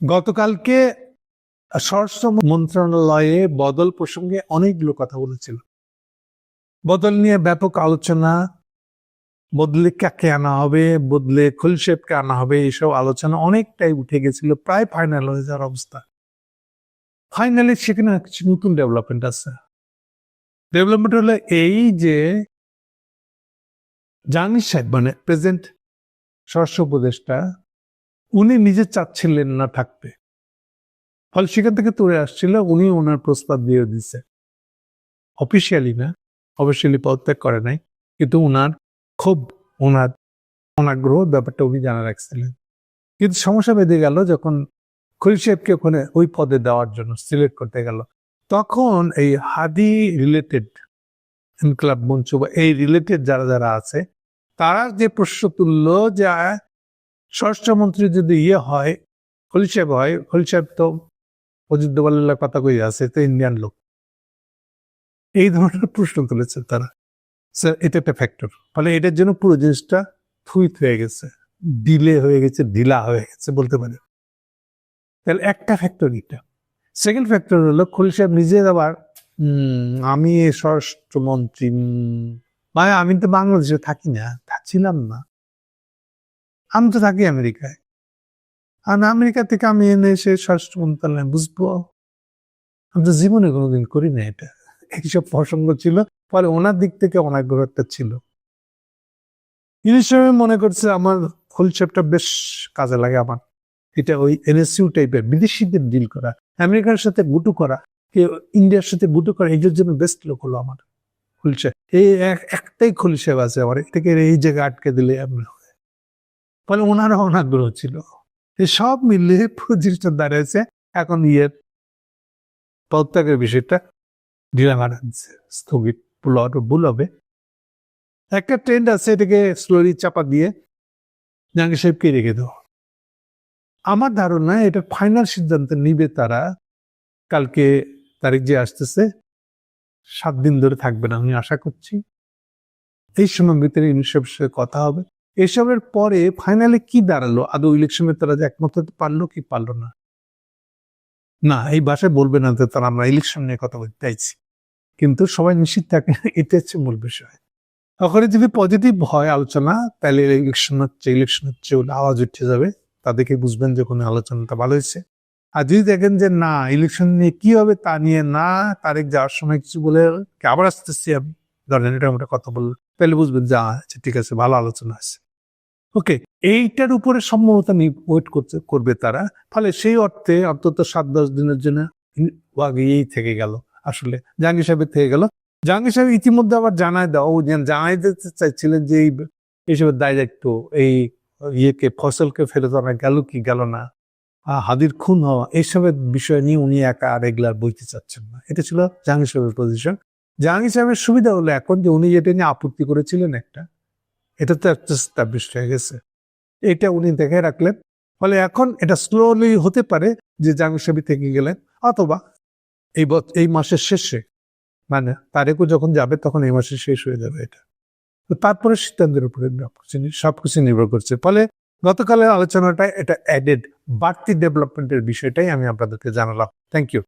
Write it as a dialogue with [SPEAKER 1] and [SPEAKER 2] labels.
[SPEAKER 1] গতকালকে স্বরাষ্ট্র মন্ত্রণালয়ে বদল প্রসঙ্গে অনেকগুলো কথা বলেছিল। বদল নিয়ে ব্যাপক আলোচনা, বদলে কাকে আনা হবে, বদলে খুলশেপকে আনা হবে এইসব আলোচনা অনেকটাই উঠে গেছিল, প্রায় ফাইনাল হয়ে যাওয়ার অবস্থা। ফাইনালি সেখানে কিছু নতুন ডেভেলপমেন্ট আছে। ডেভেলপমেন্ট হলো এই যে জাহাঙ্গীর সাহেব মানে প্রেজেন্ট স্বরাষ্ট্র উপদেষ্টা উনি নিজে চাচ্ছিলেন না থাকতে। ফলে সেখান থেকে তুলে আসছিল, উনি ওনার প্রস্তাব দিয়ে দিচ্ছে অফিসিয়ালি না অফিসিয়ালি পদত্যাগ করে নাই, কিন্তু ওনার খুব ওনার অনাগ্রহ ব্যাপারটা উনি জানা রাখছিলেন। কিন্তু সমস্যা বেঁধে গেল যখন খলিল সাহেবকে ওখানে ওই পদে দেওয়ার জন্য সিলেক্ট করতে গেল। তখন এই হাদি রিলেটেড ইনকলাব মঞ্চ বা এই রিলেটেড যারা যারা আছে, তারা যে প্রশ্ন তুললো যে স্বরাষ্ট্রমন্ত্রী যদি ইয়ে হয়, খলিল সাহেব হয়, খলিল সাহেব তো অজিত দোবাল্লার কথা কই আছে তো ইন্ডিয়ান লোক। এই ধরনের প্রশ্ন তুলেছে তারা। স্যার এটা একটা ফ্যাক্টর ফলে এটার জন্য পুরো জিনিসটা থুইত হয়ে গেছে। ডিলে হয়ে গেছে, ঢিলা হয়ে গেছে বলতে পারে তাহলে একটা ফ্যাক্টর এটা সেকেন্ড ফ্যাক্টর হলো, খলিল সাহেব নিজে আবার আমি স্বরাষ্ট্রমন্ত্রী মানে আমি তো বাংলাদেশে থাকি না ছিলাম না। আমি তো থাকি আমেরিকায়। আর আমেরিকা থেকে আমি এনে এসে স্বরাষ্ট্র মন্ত্রণালয় বুঝব। আমি তো জীবনে কোনোদিন করি না এটা। এইসব প্রসঙ্গ ছিল ফলে ওনার দিক থেকে অনাগ্রহ একটা ছিল। ইনিশ মনে করছে, আমার হোলসেপটা বেশ কাজে লাগে আমার। এটা ওই এনএসইউ টাইপের বিদেশিদের ডিল করা, আমেরিকার সাথে বুটু করা ইন্ডিয়ার সাথে বুটু করা এটার জন্য বেস্ট লোক হলো আমার। খুলছে। এই এক- একটাই খুলসেব আছে আমার এটাকে এই জায়গায় আটকে দিলে আমরা ফলে ওনারও অনাগ্রহ ছিল। সব মিলে প্রতিষ্ঠা দাঁড়িয়েছে এখন ইয়ের পদত্যাগের বিষয়টা ঢিলা মারা দিচ্ছে স্থগিত ভুল হবে। একটা ট্রেন্ড আছে এটাকে স্লোলি চাপা দিয়ে জাহাঙ্গীর সাহেবকে রেখে দেওয়া আমার ধারণা এটা ফাইনাল সিদ্ধান্ত নিবে তারা। কালকে তারিখ যে আসতেছে, সাত দিন ধরে থাকবে না, আমি আশা করছি। এই সময় ভিতরে ইউনিসেফের সাথে কথা হবে। এসবের পরে ফাইনালে কি দাঁড়াল? আদৌ ইলেকশনে তারা একমত হতে পারল কি পারল না? না, এই ভাষায় বলবে না যে তারা আমরা ইলেকশন নিয়ে কথা বলতে চাইছি। কিন্তু সবাই নিশ্চিত থাকে এটা হচ্ছে মূল বিষয়। ওখানে যদি পজিটিভ হয় আলোচনা, তাহলে ইলেকশন হচ্ছে ইলেকশন হচ্ছে আওয়াজ উঠে যাবে। তাদেরকে বুঝবেন যে কোনো আলোচনাটা ভালো হয়েছে। আর যদি দেখেন যে না ইলেকশন নিয়ে কি হবে তা নিয়ে না তারিখ যাওয়ার সময় কিছু বলে আবার আসতেছি আমি। ধরেন এটা আমরা কথা বলব তাহলে বুঝবেন যে আচ্ছা ঠিক আছে, ভালো আলোচনা আছে ওকে, এইটার উপরে সম্ভবত ওয়েট করতে, করবে তারা। ফলে সেই অর্থে অন্তত সাত দশ দিনের জন্য আগেই থেকে গেল, আসলে। জাহাঙ্গীর সাহেবের থেকে গেল। জাহাঙ্গীর সাহেব ইতিমধ্যে আবার জানায় দাও জানাই দিতে চাইছিলেন যে এই এইসবের দায়িত্ব এই ইয়েকে, ফসলকে ফেরত আনা গেল কি গেল না। হাদির খুন হওয়া, এইসবের বিষয় নিয়ে উনি একা আর রেগুলার বইতে চাচ্ছেন না। এটা ছিল জাহাঙ্গীর সাহেবের পজিশন জাহাঙ্গীর সাহেবের সুবিধা হলো এখন যে উনি যেটা নিয়ে আপত্তি করেছিলেন একটা এটা তো একটা স্টাবলিশ হয়ে গেছে। এটা উনি দেখে রাখলেন। ফলে এখন এটা স্লোলি হতে পারে যে সাহেব থেকে গেলেন, অথবা এই এই মাসের শেষে মানে তারেকও যখন যাবে তখন এই মাসে শেষ হয়ে যাবে এটা। তো তারপরে সিদ্ধান্তের উপরে সবকিছু নির্ভর করছে। ফলে গতকালের আলোচনাটা এটা অ্যাডেড বাড়তি ডেভেলপমেন্টের বিষয়টাই আমি আপনাদেরকে জানালাম। Thank you